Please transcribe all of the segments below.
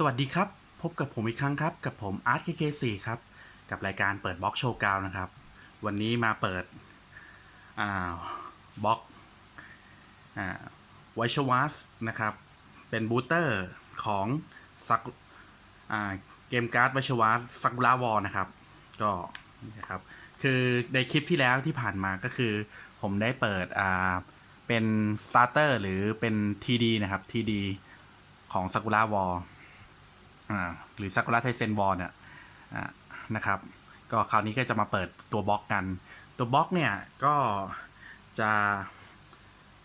สวัสดีครับ พบกับผมอีกครั้งครับ กับผมอาร์ตเคเคสี่ครับ กับรายการเปิดบล็อกโชว์กาวนะครับ วันนี้มาเปิดอ่าบล็อกอ่าไวชวัสนะครับ เป็นบูเตอร์ของสักอ่าเกมการ์ดไวชวัสสักุระวอลนะครับ ก็นะครับคือในคลิปที่แล้วที่ผ่านมาก็คือ ผมได้เปิดอ่าเป็นสตาร์เตอร์หรือเป็น TD นะครับ TD ของซากุระวอล หรือซากุระไทเซนวอลเนี่ยนะครับ ก็คราวนี้ก็จะมาเปิดตัวบล็อกกัน ตัวบล็อกเนี่ยก็จะ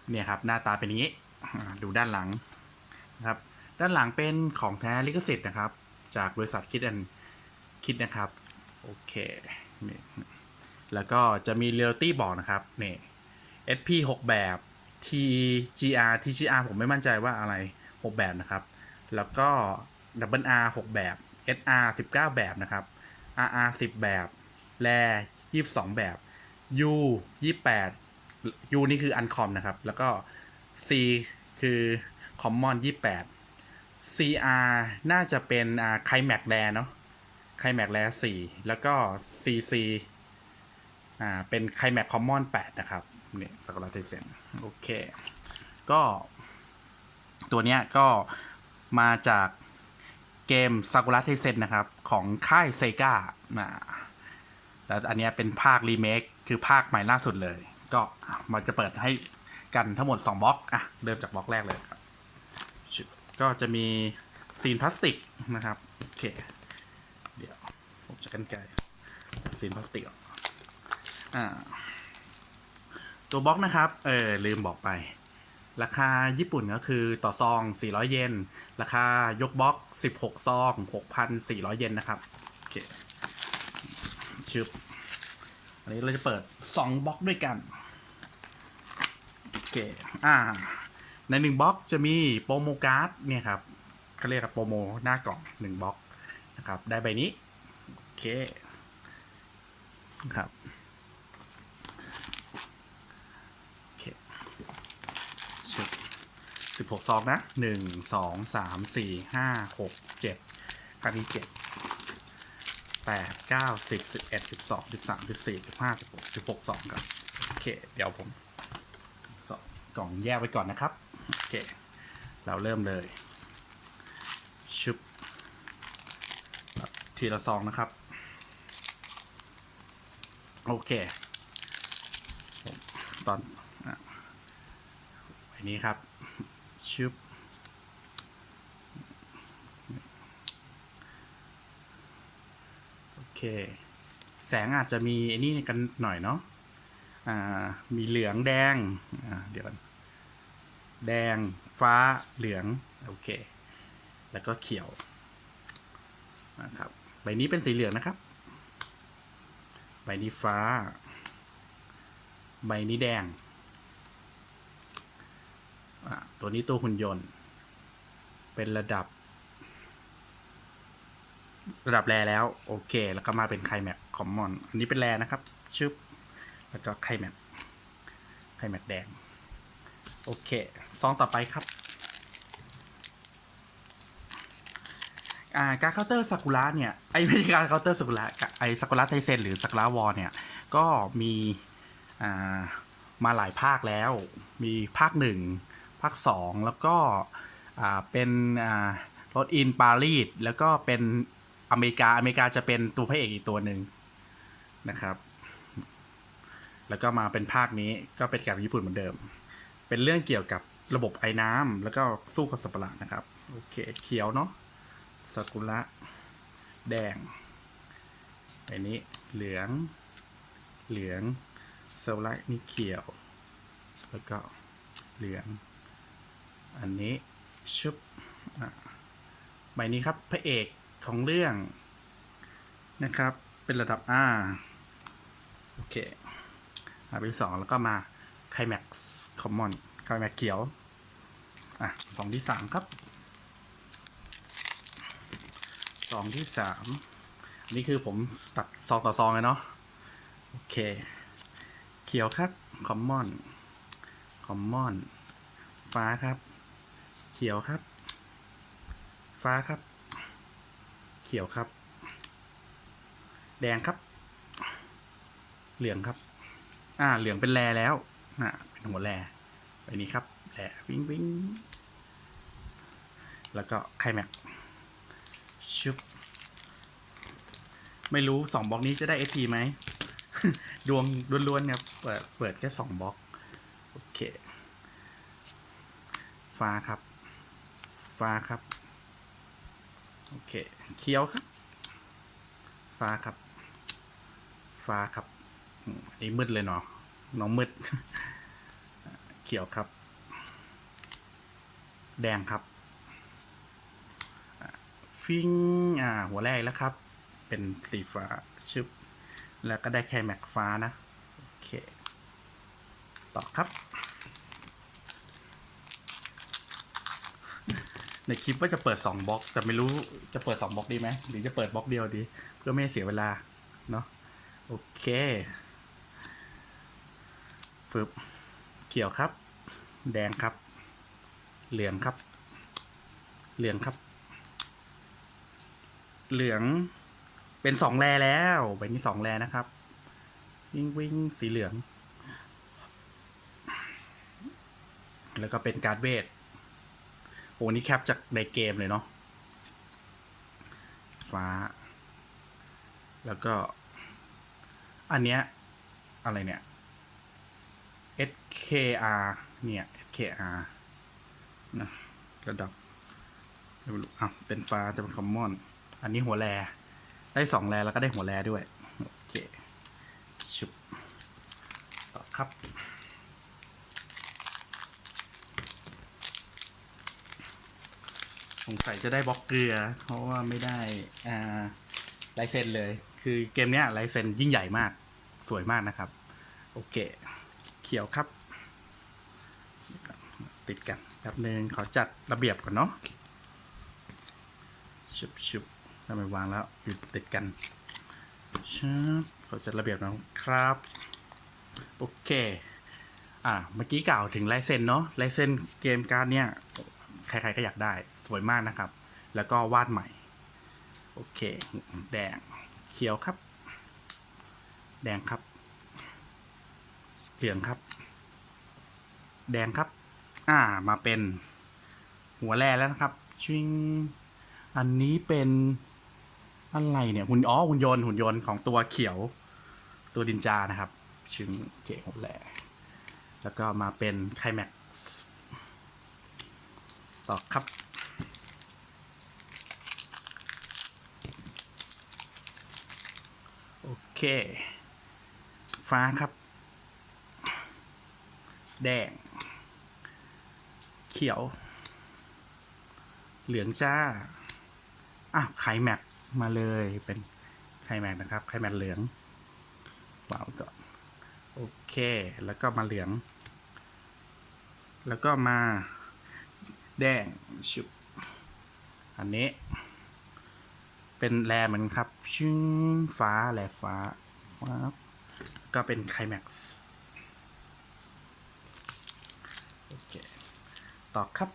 เนี่ยครับหน้าตาเป็นอย่างนี้ ดูด้านหลังนะครับ ด้านหลังเป็นของแท้ลิขสิทธิ์นะครับ จากบริษัทคิดแอนคิดนะครับ โอเคนี่แล้วก็จะมี Realty บอกนะครับนี่ SP 6 แบบ TGR TGR ผมไม่มั่นใจว่าอะไร 6 แบบนะครับ แล้วก็ Double R 6 แบบ SR 19 แบบนะครับ RR 10 แบบแร่22 แบบ U 28 U นี่คือ Uncom นะครับ แล้วก็ C คือ Common 28 CR น่าจะเป็นอ่าไคแม็กแรเนาะไคแม็กแร4แล้วก็ CC อ่าเป็นไคแม็กคอมมอน8นะครับเนี่ยสกอตเทเซนโอเค ก็ ตัวเนี้ยก็มาจาก เกมซากุระเทเซนนะครับ ของค่ายเซกานะแล้วอันนี้เป็นภาครีเมคคือภาคใหม่ล่าสุดเลย ก็มันจะเปิดให้กันทั้งหมด 2บล็อกอะเริ่มจากบล็อกแรกเลยครับ ก็จะมีซีนพลาสติกนะครับ โอเค เดี๋ยว ผมจะกันไกลซีนพลาสติกออกอ่าตัวบล็อกนะครับ เออลืมบอกไป ราคาญี่ปุ่นก็คือต่อซอง 400 เยน ราคายกบล็อก 16 ซอง 6,400 เยนนะครับ โอเคชึบอันนี้เราจะเปิด 2บล็อกด้วยกัน โอเค อ่า ในหนึ่งบล็อกจะมีโปรโมการ์ดเนี่ยครับเขาเรียกว่าโปรโมหน้ากล่องหนึ่งบล็อกนะครับ ได้ใบนี้ โอเค ครับ โอเคชุดสิบ หกซองนะหนึ่งสองสามสี่ห้าหกเจ็ดครั้งที่เจ็ดแปดเก้าสิบสิบเอ็ดสิบสองสิบสามสิบสี่สิบห้าสิบหกสิบหกซองครับ โอเค เดี๋ยวผมสองกล่องแยกไว้ก่อนนะครับ โอเค เราเริ่มเลย ชุบ ทีละซองนะครับ โอเคผมตอนอันนี้ครับ ชึบโอเค แสงอาจจะมีไอ้นี่กันหน่อยเนาะอ่ามีเหลืองแดงอ่าเดี๋ยวแดงฟ้าเหลือง โอเค แล้วก็เขียวนะครับใบนี้เป็นสีเหลืองนะครับ ใบนี้ฟ้า ใบนี้แดง ตัวนี้ตัวหุ่นยนต์ เป็นระดับ ระดับแรแล้ว โอเค แล้วก็มาเป็นไคลแม็กคอมมอน อันนี้เป็นแรนะครับ ชึบ แล้วก็ไคลแม็กไคลแม็กแดง โอเค ซองต่อไปครับ อ่า การเคาน์เตอร์ซากุระเนี่ย ไอไม่ใช่การเคาน์เตอร์ซากุระ ไอซากุระไทเซนหรือซากุระวอลเนี่ย ก็มี อ่า มาหลายภาคแล้ว มีภาคหนึ่ง ภาคสองแล้วก็เป็นรถอินปารีสแล้วก็เป็นอเมริกา อเมริกาจะเป็นตัวพระเอกอีกตัวหนึ่งนะครับ แล้วก็มาเป็นภาคนี้ก็เป็นกับญี่ปุ่นเหมือนเดิม เป็นเรื่องเกี่ยวกับระบบไอ้น้ำแล้วก็สู้กับสัตว์ประหลาดนะครับ โอเค เขียวเนาะซากุระแดงอันนี้เหลือง เหลืองซากุระนี่เขียว แล้วก็เหลือง อันนี้ชุบอะใบนี้ครับพระเอกของเรื่องนะครับ เป็นระดับ R โอเคอะเป็นสองแล้วก็มาไคแม็กซ์คอมมอนไคแม็กเขียว อะสองที่สามครับซองที่สามอันนี้คือผมตัดซองต่อซองเลยเนาะโอเค เขียวครับคอมมอนคอมมอนฟ้าครับ เขียวครับ ฟ้าครับ เขียวครับ แดงครับ เหลืองครับ อ่า เหลืองเป็นแรแล้วอ่าเป็นหัวแรไปนี้ครับแรวิ่งวิ่งแล้วก็ไข่แม็กชุบไม่รู้สองบล็อกนี้จะได้เอทีไหม ดวงล้วนๆครับเปิดเปิดแค่สองบล็อก โอเค ฟ้าครับ ฟ้าครับ โอเค เขียวครับ ฟ้าครับ ฟ้าครับอันนี้มืดเลยเนาะ น้องมืด เขียวครับ แดงครับ ฟิงอ่า หัวแรกแล้วครับ เป็นสีฟ้าชึบ แล้วก็ได้แค่แม็กฟ้านะ โอเค ต่อครับ ในคลิปว่าจะเปิดสองบล็อก แต่ไม่รู้จะเปิดสองบล็อกดีไหมหรือจะเปิดบล็อกเดียวดี เพื่อไม่ให้เสียเวลาเนาะโอเคฟึบเขียวครับ แดงครับ เหลืองครับ เหลืองครับ เหลืองเป็นสองแรแล้วใบนี้สองแรนะครับ วิ่งวิ่งสีเหลือง แล้วก็เป็นการเวท อ้นี่แคปจากในเกมเลยเนาะฟ้า แล้วก็ อันเนี้ย อะไรเนี่ย SKR เนี่ย SKR นะระดับไม่รู้อะเป็นฟ้าจะเป็นคอมมอน อันนี้หัวแรได้สองแรแล้วก็ได้หัวแรด้วย โอเค ชุบ ต่อครับ สงสัยจะได้บล็อกเกลือ เพราะว่าไม่ได้อ่าลายเซ็นเลย คือเกมเนี้ยลายเซ็นยิ่งใหญ่มาก สวยมากนะครับ โอเค เขียวครับ ติดกันแป๊บนึงขอจัดระเบียบก่อนเนาะชุบชุบทำไมวางแล้วอยู่ติดกันชุบขอจัดระเบียบนะครับ โอเค อ่าเมื่อกี้กล่าวถึงลายเซ็นเนาะลายเซ็นเกมการ์ดเนี่ย ใครๆก็อยากได้ สวยมากนะครับ แล้วก็วาดใหม่ โอเค แดงเขียวครับ แดงครับ เหลืองครับ แดงครับ อ่ามาเป็นหัวแร่แล้วนะครับชิงอันนี้เป็นอะไรเนี่ยหุ่นอ๋อหุ่นยนต์หุ่นยนต์ของตัวเขียว ตัวดินจานะครับ ชิงเก๋หัวแร่แล้วก็มาเป็นไคลแม็กซ์ต่อครับ โอเค ฟ้าครับ แดง เขียว เหลืองจ้า อะไข่แม็กมาเลยเป็นไข่แม็กนะครับไข่แม็กเหลืองวางไว้ก่อนโอเค แล้วก็มาเหลือง แล้วก็มาแดงชุบอันนี้ เป็นแรเหมือนครับ ชึ้งฟ้าแรฟ้าฟ้าก็เป็นไคลแม็กซ์โอเคต่อครับ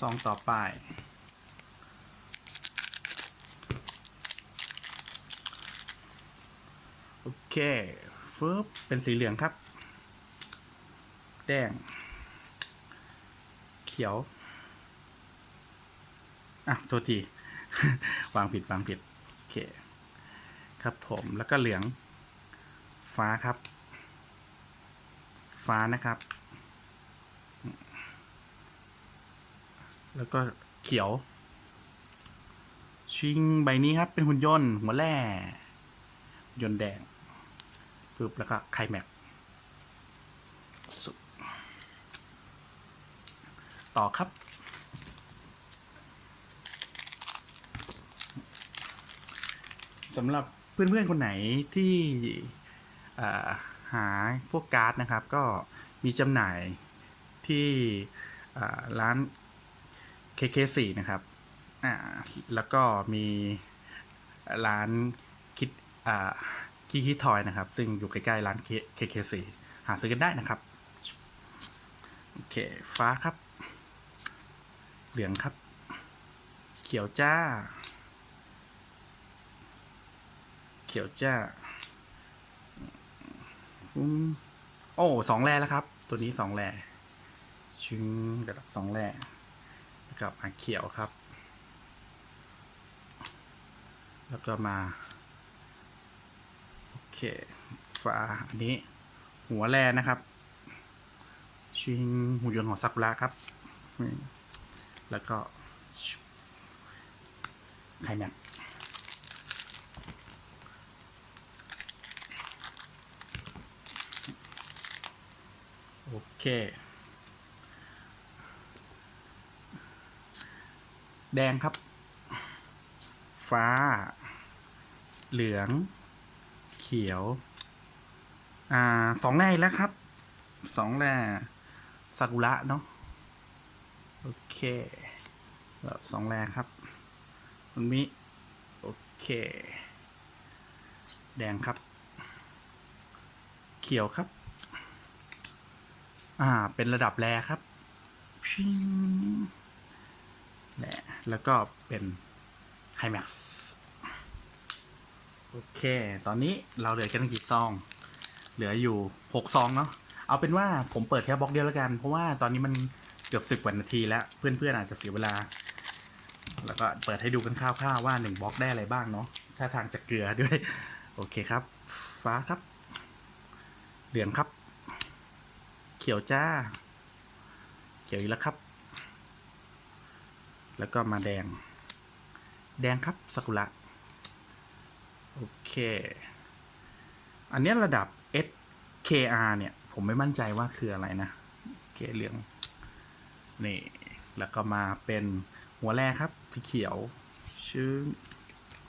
ซองต่อไปโอเคฟึบเป็นสีเหลืองครับ แดง เขียว อะโทษที วางผิดวางผิดโอเคครับผมแล้วก็เหลือง ฟ้าครับ ฟ้านะครับ แล้วก็เขียว ชิงใบนี้ครับ เป็นหุ่นยนต์หัวแร่ยนต์แดงปึ๊บแล้วก็ไคลแม็กต่อครับ สำหรับเพื่อนๆคนไหนที่หาพวกการ์ดนะครับ ก็มีจำหน่ายที่อ่าร้าน KK4 นะครับแล้วก็มีร้านคิดคิคิทอยนะครับ ซึ่งอยู่ใกล้ๆร้าน KK4 หาซื้อกันได้นะครับ โอเค ฟ้าครับ เหลืองครับ เขียวจ้า เขียวจ้าอืมโอ้สองแร่แล้วครับ ตัวนี้สองแร่ชึงเดี๋ยวสองแร่แล้วกับอะเขียวครับ แล้วก็มา โอเคฟ้าอันนี้ หัวแร่นะครับ ชิงหุ่นยนต์ของซากุระครับ แล้วก็ไข่แม็ก โอเค แดงครับ ฟ้า เหลือง เขียว อ่าสองแร่แล้วครับ สองแร่ซากุระเนาะ โอเคสองแร่ครับมันมีโอเค แดงครับ เขียวครับ อ่า เป็นระดับแรครับชิงแหละแล้วก็เป็นไคลแม็กซ์โอเค ตอนนี้เราเหลือกันกี่ซอง เหลืออยู่หกซองเนาะ เอาเป็นว่าผมเปิดแค่บล็อกเดียวแล้วกัน เพราะว่าตอนนี้มันเกือบสิบกว่านาทีแล้ว เพื่อนๆอาจจะเสียเวลา แล้วก็เปิดให้ดูกันคร่าวๆว่าหนึ่งบล็อกได้อะไรบ้างเนาะ ถ้าทางจะเกลือด้วย โอเคครับ ฟ้าครับ เหลืองครับ เขียวจ้า เขียวอีกแล้วครับ แล้วก็มาแดง แดงครับสากุระโอเค อันนี้ระดับ SKR เนี่ย ผมไม่มั่นใจว่าคืออะไรนะเคเหลือง นี่ แล้วก็มาเป็นหัวแรกครับสีเขียว ชื่อ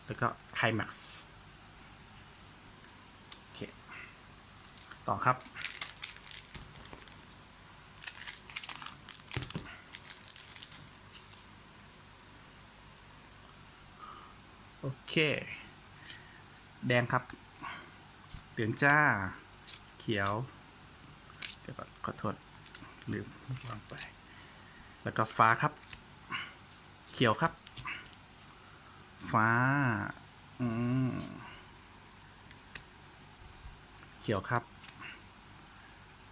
แล้วก็ไคลแม็กซ์ โอเค ต่อครับ โอเค แดงครับเหลืองจ้า เขียว เดี๋ยวก่อนขอโทษ ลืมวางไป แล้วก็ฟ้าครับ เขียวครับ ฟ้า อืมเขียวครับ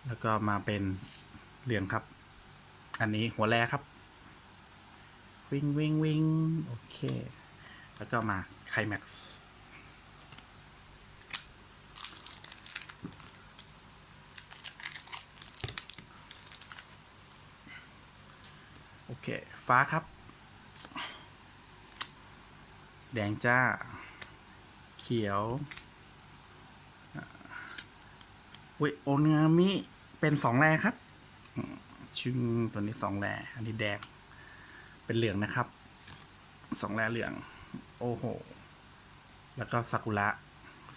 แล้วก็มาเป็นเหลืองครับ อันนี้หัวแรครับ วิ่งวิ่งวิ่งโอเค แล้วก็มาไคลแม็กซ์โอเค ฟ้าครับ แดงจ้า เขียวอุ้ยโอเนามิเป็นสองแร่ครับชึงตัวนี้สองแร่อันนี้แดง เป็นเหลืองนะครับสองแร่เหลือง โอ้โห แล้วก็ซากุระ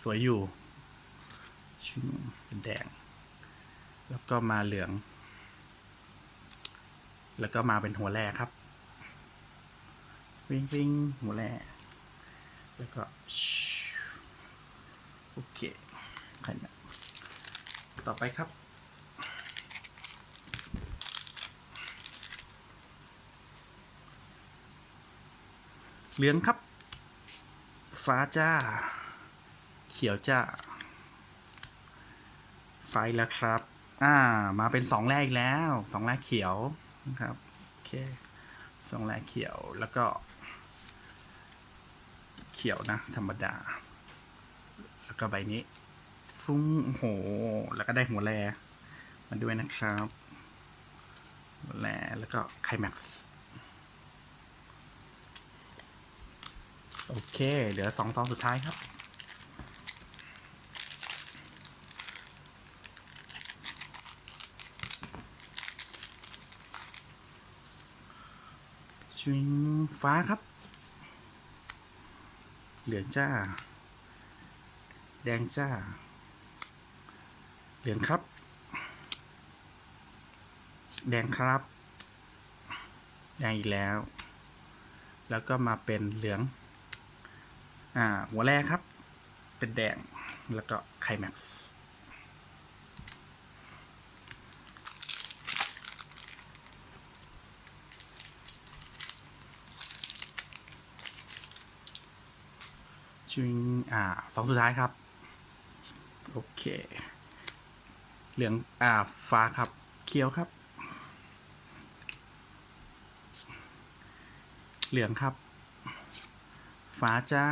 สวยอยู่ชึงเป็นแดง แล้วก็มาเหลือง แล้วก็มาเป็นหัวแร่ครับ วิ่งวิ่งหัวแร่แล้วก็ โอเคใครนะต่อไปครับเหลืองครับ ฟ้าจ้า เขียวจ้า ไฟแล้วครับ อ่า มาเป็นสองแรกอีกแล้ว สองแรกเขียวนะครับ โอเค สองแรกเขียวแล้วก็ เขียวนะ ธรรมดา แล้วก็ใบนี้ ฟุ้งโห แล้วก็ได้หัวแรมาด้วยนะครับ หัวแรแล้วก็ไคลแม็กซ์ โอเคเดี๋ยวสองซองสุดท้ายครับ ชิงฟ้าครับ เหลืองจ้า แดงจ้า เหลืองครับ แดงครับ แดงอีกแล้ว แล้วก็มาเป็นเหลือง อ่า หัวแรกครับ เป็นแดง แล้วก็ไคลแม็กซ์ชจิงอ่าสองสุดท้ายครับ โอเค เหลือง อ่า ฟ้าครับ เขียวครับ เหลืองครับ ฟ้าจ้า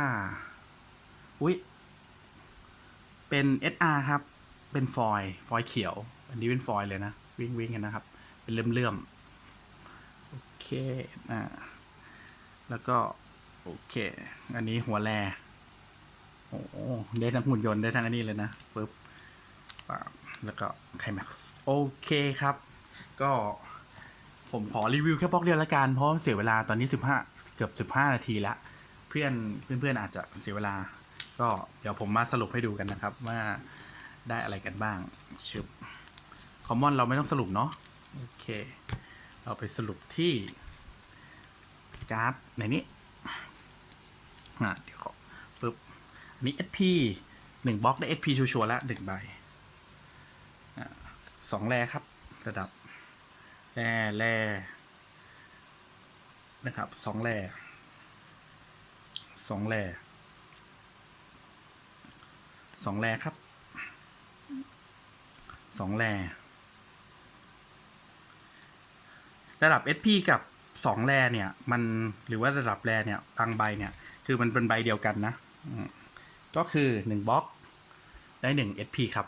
อุ๊ยเป็น SR ครับ เป็นฟอยล์ฟอยล์เขียว อันนี้เป็นฟอยล์เลยนะ วิ่งวิ่งกันนะครับ เป็นเลื่อมเลื่อมๆโอเคอ่าแล้วก็ โอเค อันนี้หัวแรโอ้โหได้ทั้งหุ่นยนต์ได้ทั้งอันนี้เลยนะปึ๊บปั๊บแล้วก็ไคแม็กซ์โอเคครับ ก็ผมขอรีวิวแค่บล็อกเดียวละกันเพราะเสียเวลาตอนนี้สิบห้าเกือบสิบห้านาทีแล้ว เพื่อนเพื่อนเพื่อนอาจจะเสียเวลา ก็เดี๋ยวผมมาสรุปให้ดูกันนะครับว่าได้อะไรกันบ้างชึบคอมมอนเราไม่ต้องสรุปเนาะโอเค เราไปสรุปที่การ์ดในนี้อะเดี๋ยวขอปึ๊บอันนี้ SP หนึ่งบล็อกได้ SP ชัวร์ล้วหนึ่งใบอะสองแรครับ ระดับแร่แร่นะครับสองแร่ สองแร่สองแร่ครับสองแร่ระดับ SP กับสองแร่เนี่ย มันหรือว่าระดับแร่เนี่ยบางใบเนี่ย คือมันเป็นใบเดียวกันนะก็คือหนึ่งบล็อก ได้หนึ่ง SP ครับ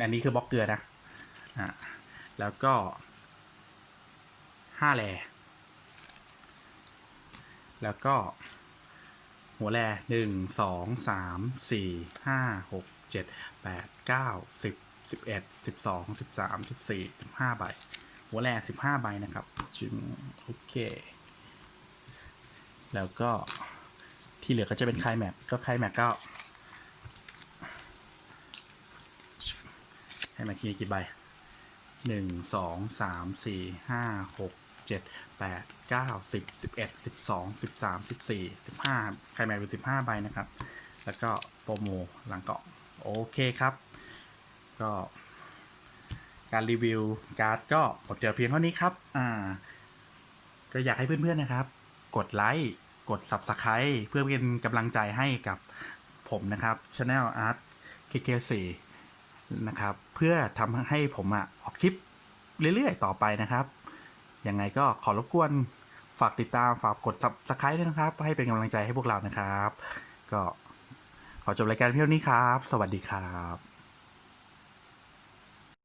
อันนี้คือบล็อกเกลือนะอ่าแล้วก็ห้าแลแล้วก็ หัวแลหนึ่งสองสามสี่ห้าหกเจ็ดแปดเก้าสิบสิบเอ็ดสิบสองสิบสามสิบสี่สิบห้าใบ หัวแลสิบห้าใบนะครับจึงโอเค แล้วก็ที่เหลือก็จะเป็นไคลแม็กก็ไคลแม็กก็ไคลแม็กมีกี่ใบหนึ่งสองสามสี่ห้าหก จ็ดแปดเก้าสิบสิบเอ็ดสิบสองสิบสามสิบสี่สิบห้าไคลแม็กเป็นสิบห้าใบนะครับ แล้วก็โปรโมหลังเกาะโอเคครับ ก็ การรีวิวการ์ดก็หมดเดียวเพียงเท่านี้ครับ อ่า ก็อยากให้เพื่อนๆนะครับ กดไลค์กด Subscribe เพื่อเป็นกำลังใจให้กับผมนะครับ Channel Art KK4 นะครับ เพื่อทำให้ผมอะออกคลิปเรื่อยๆ ต่อไปนะครับ ยังไงก็ขอรบกวนฝากติดตามฝากกด Subscribe ด้วยนะครับ ให้เป็นกำลังใจให้พวกเรานะครับ ก็ขอจบรายการเพียงนี้ครับ สวัสดีครับ